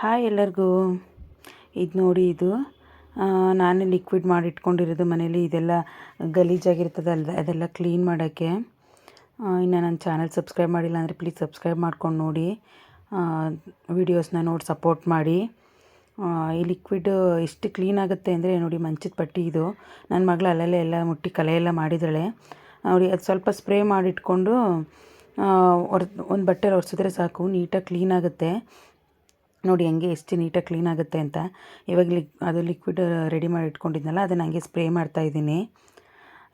Hi ಎಲ್ಲರಿಗೂ. ಇದು ನೋಡಿ ಇದು. ನಾನು ಲಿಕ್ವಿಡ್ ಮಾಡಿ ಇಟ್ಕೊಂಡಿರೋದು ಮನೇಲಿ. ಇದೆಲ್ಲ ಗಲೀಜಾಗಿರ್ತದಲ್ಲ ಅದೆಲ್ಲ ಕ್ಲೀನ್ ಮಾಡೋಕ್ಕೆ. ಇನ್ನು ನನ್ನ ಚಾನಲ್ ಸಬ್ಸ್ಕ್ರೈಬ್ ಮಾಡಿಲ್ಲ ಅಂದರೆ ಪ್ಲೀಸ್ ಸಬ್ಸ್ಕ್ರೈಬ್ ಮಾಡ್ಕೊಂಡು ನೋಡಿ. ವೀಡಿಯೋಸ್ನ ನೋಡಿ ಸಪೋರ್ಟ್ ಮಾಡಿ. ಈ ಲಿಕ್ವಿಡ್ ಎಷ್ಟು ಕ್ಲೀನ್ ಆಗುತ್ತೆ ಅಂದರೆ ನೋಡಿ ಮಂಚದ ಪಟ್ಟಿ ಇದು. ನನ್ನ ಮಗಳು ಅಲ್ಲಲ್ಲೇ ಎಲ್ಲ ಮುಟ್ಟಿ ಕಲೆ ಎಲ್ಲ ಮಾಡಿದ್ದಾಳೆ. ನೋಡಿ, ಅದು ಸ್ವಲ್ಪ ಸ್ಪ್ರೇ ಮಾಡಿಟ್ಕೊಂಡು ಒರ್ ಒಂದು ಬಟ್ಟೆಲಿ ಒರೆಸಿದ್ರೆ ಸಾಕು, ನೀಟಾಗಿ ಕ್ಲೀನ್ ಆಗುತ್ತೆ. ನೋಡಿ ಹಂಗೆ ಎಷ್ಟು ನೀಟಾಗಿ ಕ್ಲೀನ್ ಆಗುತ್ತೆ ಅಂತ. ಇವಾಗ ಲಿಕ್, ಅದು ಲಿಕ್ವಿಡ್ ರೆಡಿ ಮಾಡಿ ಇಟ್ಕೊಂಡಿದ್ನಲ್ಲ, ಅದನ್ನು ಹಂಗೆ ಸ್ಪ್ರೇ ಮಾಡ್ತಾ ಇದ್ದೀನಿ.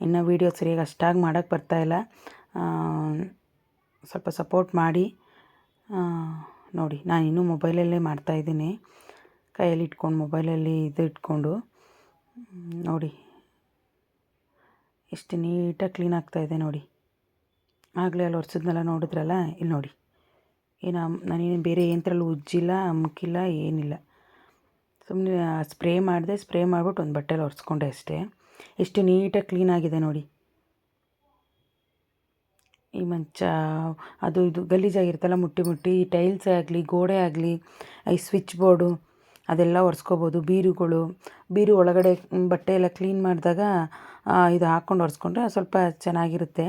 ಇನ್ನು ವೀಡಿಯೋ ಸರಿಯಾಗಿ ಅಷ್ಟಾಗಿ ಮಾಡೋಕ್ಕೆ ಬರ್ತಾಯಿಲ್ಲ ಸ್ವಲ್ಪ ಸಪೋರ್ಟ್ ಮಾಡಿ. ನೋಡಿ, ನಾನು ಇನ್ನೂ ಮೊಬೈಲಲ್ಲೇ ಮಾಡ್ತಾಯಿದ್ದೀನಿ ಕೈಯಲ್ಲಿ ಇಟ್ಕೊಂಡು, ಮೊಬೈಲಲ್ಲಿ ಇದು ಇಟ್ಕೊಂಡು. ನೋಡಿ, ಎಷ್ಟು ನೀಟಾಗಿ ಕ್ಲೀನ್ ಆಗ್ತಾಯಿದೆ ನೋಡಿ. ಆಗಲೇ ಅಲ್ಲಿ ಒರೆಸಿದ್ನೆಲ್ಲ ನೋಡಿದ್ರಲ್ಲ, ಇಲ್ಲಿ ನೋಡಿ. ಏನು, ನಾನೇನು ಬೇರೆ ಯಂತ್ರಲ್ಲೂ ಉಜ್ಜಿಲ್ಲ, ಅಮ್ಕಿಲ್ಲ, ಏನಿಲ್ಲ. ಸುಮ್ಮನೆ ಸ್ಪ್ರೇ ಮಾಡಿದೆ, ಸ್ಪ್ರೇ ಮಾಡಿಬಿಟ್ಟು ಒಂದು ಬಟ್ಟೆಲಿ ಒರೆಸ್ಕೊಂಡೆ ಅಷ್ಟೇ. ಎಷ್ಟು ನೀಟಾಗಿ ಕ್ಲೀನಾಗಿದೆ ನೋಡಿ. ಈ ಮಂಚ, ಅದು, ಇದು ಗಲೀಜಾಗಿರುತ್ತಲ್ಲ ಮುಟ್ಟಿ ಮುಟ್ಟಿ, ಈ ಟೈಲ್ಸ್ ಆಗಲಿ, ಗೋಡೆ ಆಗಲಿ, ಈ ಸ್ವಿಚ್ ಬೋರ್ಡು, ಅದೆಲ್ಲ ಒರೆಸ್ಕೋಬೋದು. ಬೀರುಗಳು, ಬೀರು ಒಳಗಡೆ ಬಟ್ಟೆ ಎಲ್ಲ ಕ್ಲೀನ್ ಮಾಡಿದಾಗ ಇದು ಹಾಕ್ಕೊಂಡು ಒರೆಸ್ಕೊಂಡ್ರೆ ಸ್ವಲ್ಪ ಚೆನ್ನಾಗಿರುತ್ತೆ.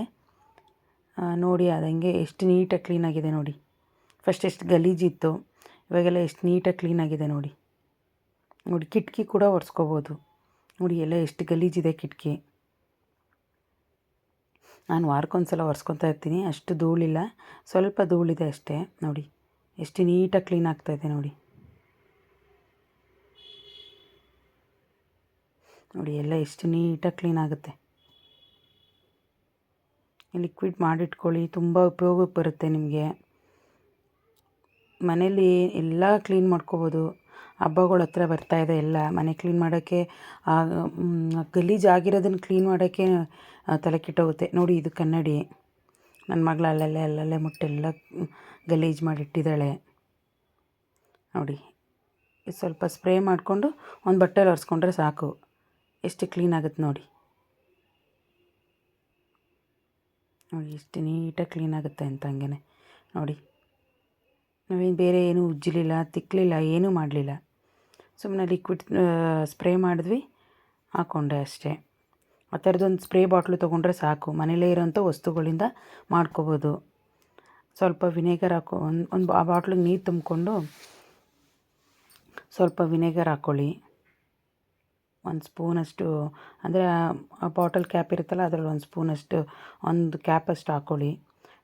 ನೋಡಿ, ಅದಂಗೆ ಎಷ್ಟು ನೀಟಾಗಿ ಕ್ಲೀನಾಗಿದೆ ನೋಡಿ. ಫಸ್ಟ್ ಎಷ್ಟು ಗಲೀಜಿತ್ತು ಇವಾಗೆಲ್ಲ ಎಷ್ಟು ನೀಟಾಗಿ ಕ್ಲೀನಾಗಿದೆ ನೋಡಿ. ನೋಡಿ, ಕಿಟಕಿ ಕೂಡ ಒರೆಸ್ಕೋಬೋದು. ನೋಡಿ, ಎಲ್ಲ ಎಷ್ಟು ಗಲೀಜಿದೆ ಕಿಟಕಿ. ನಾನು ವಾರಕ್ಕೊಂದು ಸಲ ಒರೆಸ್ಕೊತಾ ಇರ್ತೀನಿ, ಅಷ್ಟು ಧೂಳಿಲ್ಲ. ಸ್ವಲ್ಪ ಧೂಳಿದೆ ಅಷ್ಟೇ, ನೋಡಿ. ಎಷ್ಟು ನೀಟಾಗಿ ಕ್ಲೀನ್ ಆಗ್ತಾಯಿದೆ ನೋಡಿ. ನೋಡಿ, ಎಲ್ಲ ಎಷ್ಟು ನೀಟಾಗಿ ಕ್ಲೀನ್ ಆಗುತ್ತೆ. ಲಿಕ್ವಿಡ್ ಮಾಡಿಟ್ಕೊಳ್ಳಿ, ತುಂಬ ಉಪಯೋಗಕ್ಕೆ ಬರುತ್ತೆ ನಿಮಗೆ. ಮನೇಲಿ ಎಲ್ಲ ಕ್ಲೀನ್ ಮಾಡ್ಕೋಬೋದು. ಹಬ್ಬಗಳ ಹತ್ರ ಬರ್ತಾ ಇದೆ ಎಲ್ಲ. ಮನೆ ಕ್ಲೀನ್ ಮಾಡೋಕ್ಕೆ ಗಲೀಜು ಆಗಿರೋದನ್ನು ಕ್ಲೀನ್ ಮಾಡೋಕ್ಕೆ ತಲೆ ಕೆಟ್ಟೋಗುತ್ತೆ. ನೋಡಿ ಇದು ಕನ್ನಡಿ. ನನ್ನ ಮಗಳು ಅಲ್ಲಲ್ಲೇ ಅಲ್ಲಲ್ಲೇ ಮುಟ್ಟೆಲ್ಲ ಗಲೀಜು ಮಾಡಿಟ್ಟಿದ್ದಾಳೆ. ನೋಡಿ, ಸ್ವಲ್ಪ ಸ್ಪ್ರೇ ಮಾಡಿಕೊಂಡು ಒಂದು ಬಟ್ಟೆಲಿ ಒರೆಸ್ಕೊಂಡ್ರೆ ಸಾಕು. ಎಷ್ಟು ಕ್ಲೀನ್ ಆಗುತ್ತೆ ನೋಡಿ. ನೋಡಿ, ಎಷ್ಟು ನೀಟಾಗಿ ಕ್ಲೀನ್ ಆಗುತ್ತೆ ಅಂತ ಹಂಗೆ ನೋಡಿ. ನಾವೇನು ಬೇರೆ ಏನೂ ಉಜ್ಜಲಿಲ್ಲ ತಿಕ್ಕಲಿಲ್ಲ ಏನೂ ಮಾಡಲಿಲ್ಲ. ಸುಮ್ಮನೆ ಲಿಕ್ವಿಡ್ ಸ್ಪ್ರೇ ಮಾಡಿದ್ವಿ ಹಾಕ್ಕೊಂಡೆ ಅಷ್ಟೇ. ಆ ಥರದೊಂದು ಸ್ಪ್ರೇ ಬಾಟ್ಲು ತೊಗೊಂಡ್ರೆ ಸಾಕು. ಮನೇಲೇ ಇರೋಂಥ ವಸ್ತುಗಳಿಂದ ಮಾಡ್ಕೋಬೋದು. ಸ್ವಲ್ಪ ವಿನೆಗರ್ ಹಾಕೋ, ಒಂದು ಒಂದು ಆ ಬಾಟ್ಲಿಗೆ ನೀರು ತುಂಬಿಕೊಂಡು ಸ್ವಲ್ಪ ವಿನೆಗರ್ ಹಾಕ್ಕೊಳ್ಳಿ ಒಂದು ಸ್ಪೂನಷ್ಟು ಅಂದರೆ ಆ ಬಾಟಲ್ ಕ್ಯಾಪ್ ಇರುತ್ತಲ್ಲ, ಅದರಲ್ಲಿ ಒಂದು ಸ್ಪೂನಷ್ಟು ಒಂದು ಕ್ಯಾಪಷ್ಟು ಹಾಕ್ಕೊಳ್ಳಿ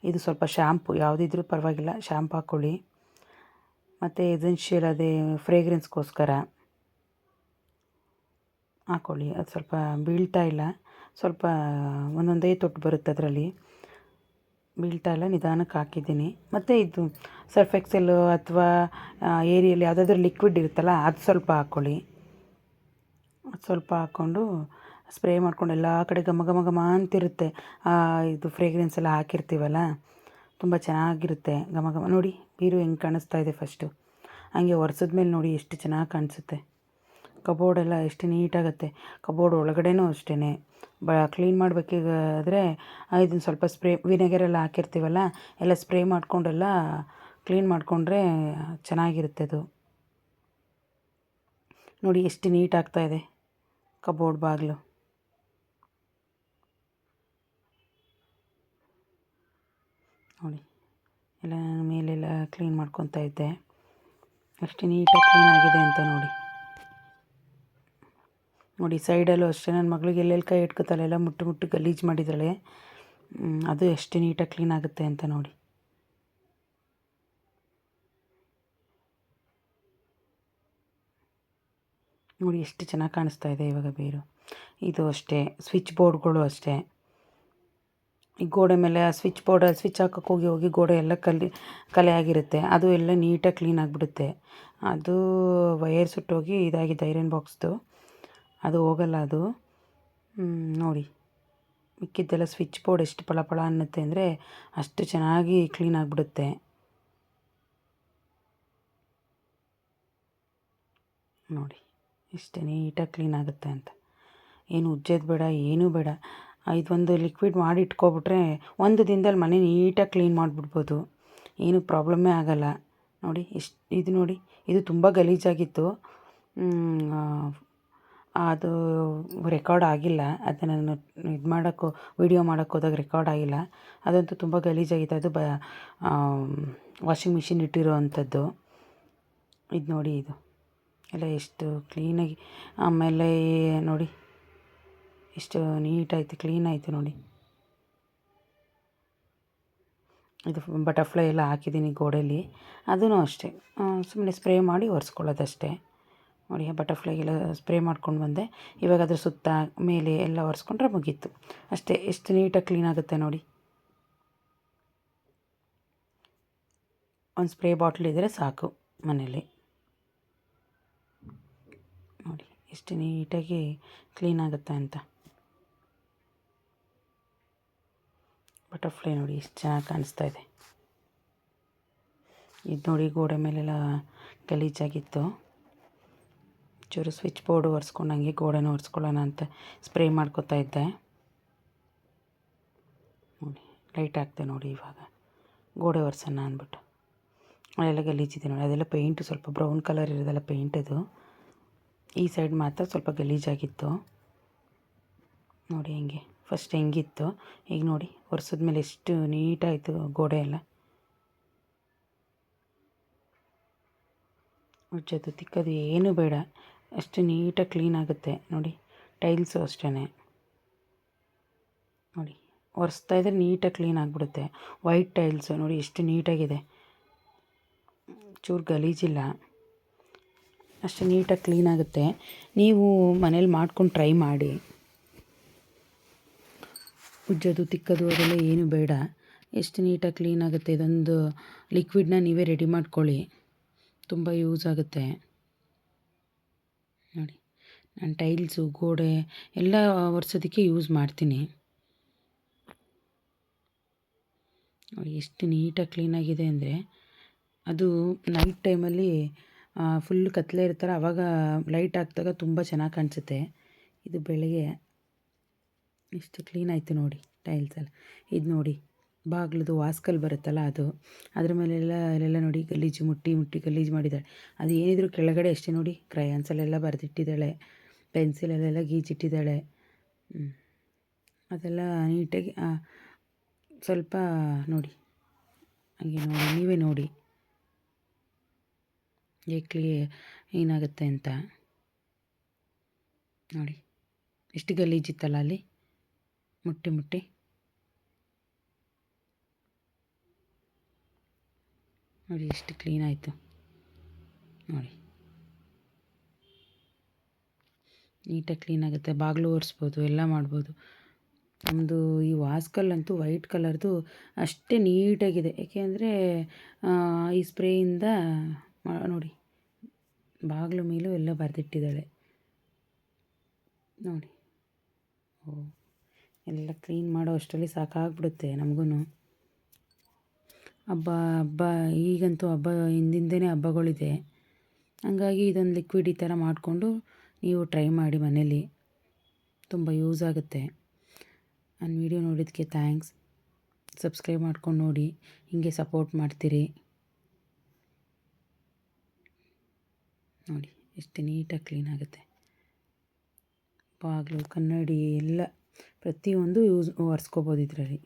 ಇದು ಸ್ವಲ್ಪ ಶ್ಯಾಂಪು ಯಾವುದಿದ್ರೂ ಪರವಾಗಿಲ್ಲ ಶ್ಯಾಂಪು ಹಾಕ್ಕೊಳ್ಳಿ ಮತ್ತು ಎಸೆನ್ಷಿಯಲ್ ಅದೇ ಫ್ರೇಗ್ರೆನ್ಸ್ಗೋಸ್ಕರ ಹಾಕ್ಕೊಳ್ಳಿ ಅದು ಸ್ವಲ್ಪ ಬೀಳ್ತಾ ಇಲ್ಲ. ಸ್ವಲ್ಪ ಒಂದೊಂದೇ ತೊಟ್ಟು ಬರುತ್ತೆ ಅದರಲ್ಲಿ. ಬೀಳ್ತಾ ಇಲ್ಲ, ನಿಧಾನಕ್ಕೆ ಹಾಕಿದ್ದೀನಿ. ಮತ್ತು ಇದು ಸರ್ಫ್ ಎಕ್ಸೆಲ್ಲು ಅಥವಾ ಏರಿಯಲ್ಲಿ ಯಾವುದಾದ್ರೂ ಲಿಕ್ವಿಡ್ ಇರುತ್ತಲ್ಲ, ಅದು ಸ್ವಲ್ಪ ಹಾಕ್ಕೊಳ್ಳಿ ಅದು ಸ್ವಲ್ಪ ಹಾಕ್ಕೊಂಡು ಸ್ಪ್ರೇ ಮಾಡ್ಕೊಂಡು ಎಲ್ಲ ಕಡೆ ಘಮ ಘಮ ಘಮ ಅಂತಿರುತ್ತೆ. ಇದು ಫ್ರೇಗ್ರೆನ್ಸ್ ಎಲ್ಲ ಹಾಕಿರ್ತೀವಲ್ಲ, ತುಂಬ ಚೆನ್ನಾಗಿರುತ್ತೆ ಘಮ ಘಮ. ನೋಡಿ ಬೀರು ಹೆಂಗೆ ಕಾಣಿಸ್ತಾ ಇದೆ ಫಸ್ಟು. ಹಂಗೆ ಒರೆಸಿದ್ಮೇಲೆ ನೋಡಿ ಎಷ್ಟು ಚೆನ್ನಾಗಿ ಕಾಣಿಸುತ್ತೆ. ಕಬೋರ್ಡೆಲ್ಲ ಎಷ್ಟು ನೀಟಾಗುತ್ತೆ. ಕಬೋರ್ಡ್ ಒಳಗಡೆನೂ ಅಷ್ಟೇ ಬ, ಕ್ಲೀನ್ ಮಾಡಬೇಕಾದ್ರೆ ಇದನ್ನು ಸ್ವಲ್ಪ ಸ್ಪ್ರೇ, ವಿನೆಗರ್ ಎಲ್ಲ ಹಾಕಿರ್ತೀವಲ್ಲ, ಎಲ್ಲ ಸ್ಪ್ರೇ ಮಾಡಿಕೊಂಡೆಲ್ಲ ಕ್ಲೀನ್ ಮಾಡಿಕೊಂಡ್ರೆ ಚೆನ್ನಾಗಿರುತ್ತೆ ಅದು. ನೋಡಿ ಎಷ್ಟು ನೀಟಾಗ್ತಾ ಇದೆ ಕಬೋರ್ಡ್ ಬಾಗಿಲು. ನೋಡಿ. ಎಲ್ಲ ಮೇಲೆಲ್ಲ ಕ್ಲೀನ್ ಮಾಡ್ಕೊತಾ ಇದ್ದೆ. ಎಷ್ಟು ನೀಟಾಗಿ ಕ್ಲೀನ್ ಆಗಿದೆ ಅಂತ ನೋಡಿ. ನೋಡಿ ಸೈಡಲ್ಲೂ ಅಷ್ಟೇ. ನನ್ನ ಮಗಳಿಗೆ ಎಲ್ಲೆಲ್ಲಿ ಕೈ ಇಟ್ಕೊತಾಳೆ, ಎಲ್ಲ ಮುಟ್ಟು ಮುಟ್ಟು ಗಲೀಜು ಮಾಡಿದ್ದಾಳೆ ಅದು ಎಷ್ಟು ನೀಟಾಗಿ ಕ್ಲೀನ್ ಆಗುತ್ತೆ ಅಂತ ನೋಡಿ. ನೋಡಿ, ಎಷ್ಟು ಚೆನ್ನಾಗಿ ಕಾಣಿಸ್ತಾ ಇದೆ ಇವಾಗ ಬೇರು. ಇದು ಅಷ್ಟೇ ಸ್ವಿಚ್ ಬೋರ್ಡ್ಗಳು ಅಷ್ಟೇ. ಈ ಗೋಡೆ ಮೇಲೆ ಆ ಸ್ವಿಚ್ ಬೋರ್ಡ್ ಸ್ವಿಚ್ ಹಾಕಕ್ಕೆ ಹೋಗಿ ಹೋಗಿ ಗೋಡೆ ಎಲ್ಲ ಕಲಿ, ಕಲೆ ಆಗಿರುತ್ತೆ. ಅದು ಎಲ್ಲ ನೀಟಾಗಿ ಕ್ಲೀನ್ ಆಗಿಬಿಡುತ್ತೆ. ಅದು ವಯರ್ ಸುಟ್ಟೋಗಿ ಇದಾಗಿದೆ ಐರನ್ ಬಾಕ್ಸ್ದು ಅದು ಹೋಗಲ್ಲ ಅದು. ನೋಡಿ. ಮಿಕ್ಕಿದ್ದೆಲ್ಲ ಸ್ವಿಚ್ ಬೋರ್ಡ್ ಎಷ್ಟು ಪಳ ಪಳ ಅನ್ನುತ್ತೆ ಅಂದರೆ ಅಷ್ಟು ಚೆನ್ನಾಗಿ ಕ್ಲೀನ್ ಆಗಿಬಿಡುತ್ತೆ. ನೋಡಿ, ಇಷ್ಟೇ ನೀಟಾಗಿ ಕ್ಲೀನ್ ಆಗುತ್ತೆ ಅಂತ. ಏನು ಉಜ್ಜೋದು ಬೇಡ, ಏನೂ ಬೇಡ. ಇದೊಂದು ಲಿಕ್ವಿಡ್ ಮಾಡಿ ಇಟ್ಕೊಬಿಟ್ರೆ ಒಂದು ದಿನದಲ್ಲಿ ಮನೆ ನೀಟಾಗಿ ಕ್ಲೀನ್ ಮಾಡಿಬಿಡ್ಬೋದು. ಏನು ಪ್ರಾಬ್ಲಮ್ಮೇ ಆಗಲ್ಲ. ನೋಡಿ, ಇಷ್ಟು, ಇದು ನೋಡಿ, ಇದು ತುಂಬ ಗಲೀಜಾಗಿತ್ತು. ಅದು ರೆಕಾರ್ಡ್ ಆಗಿಲ್ಲ. ಅದನ್ನು ನಾನು ಇದು ಮಾಡೋಕ್ಕೂ ವೀಡಿಯೋ ಮಾಡೋಕ್ಕೆ ಹೋದಾಗ ರೆಕಾರ್ಡ್ ಆಗಿಲ್ಲ. ಅದಂತೂ ತುಂಬ ಗಲೀಜಾಗಿತ್ತು. ಅದು ಬ ವಾಷಿಂಗ್ ಮಿಷಿನ್ ಇಟ್ಟಿರೋ ಅಂಥದ್ದು ಇದು ನೋಡಿ ಇದು. ಎಲ್ಲ ಎಷ್ಟು ಕ್ಲೀನಾಗಿ ಆಮೇಲೆ ನೋಡಿ ಎಷ್ಟು ನೀಟಾಯಿತು ಕ್ಲೀನ್ ಆಯಿತು ನೋಡಿ. ಇದು ಬಟರ್ಫ್ಲೈ ಎಲ್ಲ ಹಾಕಿದ್ದೀನಿ ಗೋಡೆಯಲ್ಲಿ. ಅದೂ ಅಷ್ಟೇ. ಸುಮ್ಮನೆ ಸ್ಪ್ರೇ ಮಾಡಿ ಒರೆಸ್ಕೊಳ್ಳೋದಷ್ಟೇ. ನೋಡಿ ಬಟರ್ಫ್ಲೈಗೆಲ್ಲ ಸ್ಪ್ರೇ ಮಾಡ್ಕೊಂಡು ಬಂದೆ. ಇವಾಗ ಅದ್ರ ಸುತ್ತ ಮೇಲೆ ಎಲ್ಲ ಒರೆಸ್ಕೊಂಡ್ರೆ ಮುಗೀತು. ಅಷ್ಟೇ, ಎಷ್ಟು ನೀಟಾಗಿ ಕ್ಲೀನ್ ಆಗುತ್ತೆ ನೋಡಿ. ಒಂದು ಸ್ಪ್ರೇ ಬಾಟ್ಲ್ ಇದ್ದರೆ ಸಾಕು ಮನೇಲಿ ನೋಡಿ, ಎಷ್ಟು ನೀಟಾಗಿ ಕ್ಲೀನ್ ಆಗುತ್ತೆ ಅಂತ. ಬಟರ್ಫ್ಲೈ ನೋಡಿ ಎಷ್ಟು ಚೆನ್ನಾಗಿ ಕಾಣಿಸ್ತಾ ಇದೆ. ಇದು ನೋಡಿ ಗೋಡೆ ಮೇಲೆಲ್ಲ ಗಲೀಜಾಗಿತ್ತು ಚೂರು ಸ್ವಿಚ್ ಬೋರ್ಡು ಒರೆಸ್ಕೊಂಡು ಹಂಗೆ ಗೋಡೆನ ಒರೆಸ್ಕೊಳ್ಳೋಣ ಅಂತ ಸ್ಪ್ರೇ ಮಾಡ್ಕೊತಾ ಇದ್ದೆ. ನೋಡಿ ಲೈಟ್ ಹಾಕ್ತೆ ನೋಡಿ ಇವಾಗ. ಗೋಡೆ ಒರೆಸೋಣ ಅಂದ್ಬಿಟ್ಟು. ಅಲ್ಲೆಲ್ಲ ಗಲೀಜಿದೆ ನೋಡಿ, ಅದೆಲ್ಲ ಪೇಂಟು ಸ್ವಲ್ಪ ಬ್ರೌನ್ ಕಲರ್ ಇರೋದೆಲ್ಲ ಪೇಂಟ್ ಇದು. ಈ ಸೈಡ್ ಮಾತ್ರ ಸ್ವಲ್ಪ ಗಲೀಜಾಗಿತ್ತು ನೋಡಿ ಹೆಂಗೆ. ಫಸ್ಟ್ ಹೆಂಗಿತ್ತು? ಈಗ ನೋಡಿ, ಒರೆಸಿದ್ಮೇಲೆ ಎಷ್ಟು ನೀಟಾಯಿತು ಗೋಡೆ ಎಲ್ಲ. ಉಜ್ಜೋದು ತಿಕ್ಕೋದು ಏನು ಬೇಡ, ಅಷ್ಟು ನೀಟಾಗಿ ಕ್ಲೀನ್ ಆಗುತ್ತೆ. ನೋಡಿ, ಟೈಲ್ಸು ಅಷ್ಟೇ ನೋಡಿ, ಒರೆಸ್ತಾ ಇದ್ರೆ ನೀಟಾಗಿ ಕ್ಲೀನ್ ಆಗಿಬಿಡುತ್ತೆ. ವೈಟ್ ಟೈಲ್ಸು, ನೋಡಿ ಎಷ್ಟು ನೀಟಾಗಿದೆ. ಚೂರು ಗಲೀಜಿಲ್ಲ. ಅಷ್ಟು ನೀಟಾಗಿ ಕ್ಲೀನ್ ಆಗುತ್ತೆ. ನೀವು ಮನೇಲಿ ಮಾಡ್ಕೊಂಡು ಟ್ರೈ ಮಾಡಿ. ಉಜ್ಜೋದು, ತಿಕ್ಕೋದು, ಅದೆಲ್ಲ ಏನು ಬೇಡ. ಎಷ್ಟು ನೀಟಾಗಿ ಕ್ಲೀನ್ ಆಗುತ್ತೆ, ಇದೊಂದು ಲಿಕ್ವಿಡ್ನ ನೀವೇ ರೆಡಿ ಮಾಡ್ಕೊಳ್ಳಿ. ತುಂಬ ಯೂಸ್ ಆಗುತ್ತೆ. ನೋಡಿ, ನಾನು ಟೈಲ್ಸು, ಗೋಡೆ ಎಲ್ಲ ಒರೆಸೋದಕ್ಕೆ ಯೂಸ್ ಮಾಡ್ತೀನಿ. ಎಷ್ಟು ನೀಟಾಗಿ ಕ್ಲೀನಾಗಿದೆ ಅಂದರೆ, ಅದು ನೈಟ್ ಟೈಮಲ್ಲಿ ಫುಲ್ ಕತ್ತಲೆ ಇರ್ತಾರೆ ಆವಾಗ ಲೈಟ್ ಹಾಕಿದಾಗ ತುಂಬ ಚೆನ್ನಾಗಿ ಕಾಣಿಸುತ್ತೆ. ಇದು ಬೆಳಗ್ಗೆ ಎಷ್ಟು ಕ್ಲೀನ್ ಆಯಿತು ನೋಡಿ ಟೈಲ್ಸ್ ಎಲ್ಲ. ಇದು ನೋಡಿ, ಬಾಗಿಲದು ವಾಸ್ಕಲ್ ಬರುತ್ತಲ್ಲ ಅದು, ಅದ್ರ ಮೇಲೆಲ್ಲ ಅಲ್ಲೆಲ್ಲ ನೋಡಿ ಗಲೀಜು ಮುಟ್ಟಿ ಮುಟ್ಟಿ ಗಲೀಜು ಮಾಡಿದ್ದಾಳೆ ಅದು ಏನಿದ್ರು ಕೆಳಗಡೆ ಅಷ್ಟೇ ನೋಡಿ ಕ್ರಯಾನ್ಸಲ್ಲೆಲ್ಲ ಬರೆದಿಟ್ಟಿದ್ದಾಳೆ ಪೆನ್ಸಿಲಲ್ಲೆಲ್ಲ ಗೀಜಿಟ್ಟಿದ್ದಾಳೆ. ಅದೆಲ್ಲ ನೀಟಾಗಿ ಸ್ವಲ್ಪ ನೋಡಿ, ಹಾಗೆ ನೋಡಿ, ನೀವೇ ನೋಡಿ. ಏಕ್ಲಿ ಏನಾಗುತ್ತೆ ಅಂತ. ನೋಡಿ ಎಷ್ಟು ಗಲೀಜಿತ್ತಲ್ಲ ಅಲ್ಲಿ? ಮುಟ್ಟಿ ಮುಟ್ಟಿ. ನೋಡಿ ಎಷ್ಟು ಕ್ಲೀನ್ ಆಯಿತು. ನೋಡಿ. ನೀಟಾಗಿ ಕ್ಲೀನ್ ಆಗುತ್ತೆ. ಬಾಗಿಲು ಒರೆಸ್ಬೋದು, ಎಲ್ಲ ಮಾಡ್ಬೋದು. ನಮ್ಮದು ಈ ವಾಸ್ಕಲ್ಲಂತೂ ವೈಟ್ ಕಲರ್ದು ಅಷ್ಟೇ ನೀಟಾಗಿದೆ ಏಕೆಂದರೆ ಈ ಸ್ಪ್ರೇಯಿಂದ ನೋಡಿ, ಬಾಗಿಲು ಮೇಲೂ ಎಲ್ಲ ಬರೆದಿಟ್ಟಿದ್ದಾಳೆ. ನೋಡಿ. ಓ. ಎಲ್ಲ ಕ್ಲೀನ್ ಮಾಡೋ ಅಷ್ಟರಲ್ಲಿ ಸಾಕಾಗ್ಬಿಡುತ್ತೆ ನಮಗೂ ಹಬ್ಬ ಹಬ್ಬ, ಈಗಂತೂ ಹಬ್ಬ, ಹಿಂದಿಂದನೇ ಹಬ್ಬಗಳಿದೆ. ಹಂಗಾಗಿ ಇದೊಂದು ಲಿಕ್ವಿಡ್ ಈ ಥರ ಮಾಡಿಕೊಂಡು ನೀವು ಟ್ರೈ ಮಾಡಿ ಮನೇಲಿ. ತುಂಬ ಯೂಸ್ ಆಗುತ್ತೆ. ನನ್ನ ವಿಡಿಯೋ ನೋಡಿದ್ದಕ್ಕೆ ಥ್ಯಾಂಕ್ಸ್ ಸಬ್ಸ್ಕ್ರೈಬ್ ಮಾಡ್ಕೊಂಡು ನೋಡಿ, ಹೀಗೆ ಸಪೋರ್ಟ್ ಮಾಡ್ತೀರಿ. ನೋಡಿ, ಎಷ್ಟು ನೀಟಾಗಿ ಕ್ಲೀನ್ ಆಗುತ್ತೆ. ಬಾಗಿಲು, ಕನ್ನಡಿ ಎಲ್ಲ. ಪ್ರತಿಯೊಂದು ಯೂಸ್ ಒರೆಸ್ಕೋಬೋದು ಇದರಲ್ಲಿ.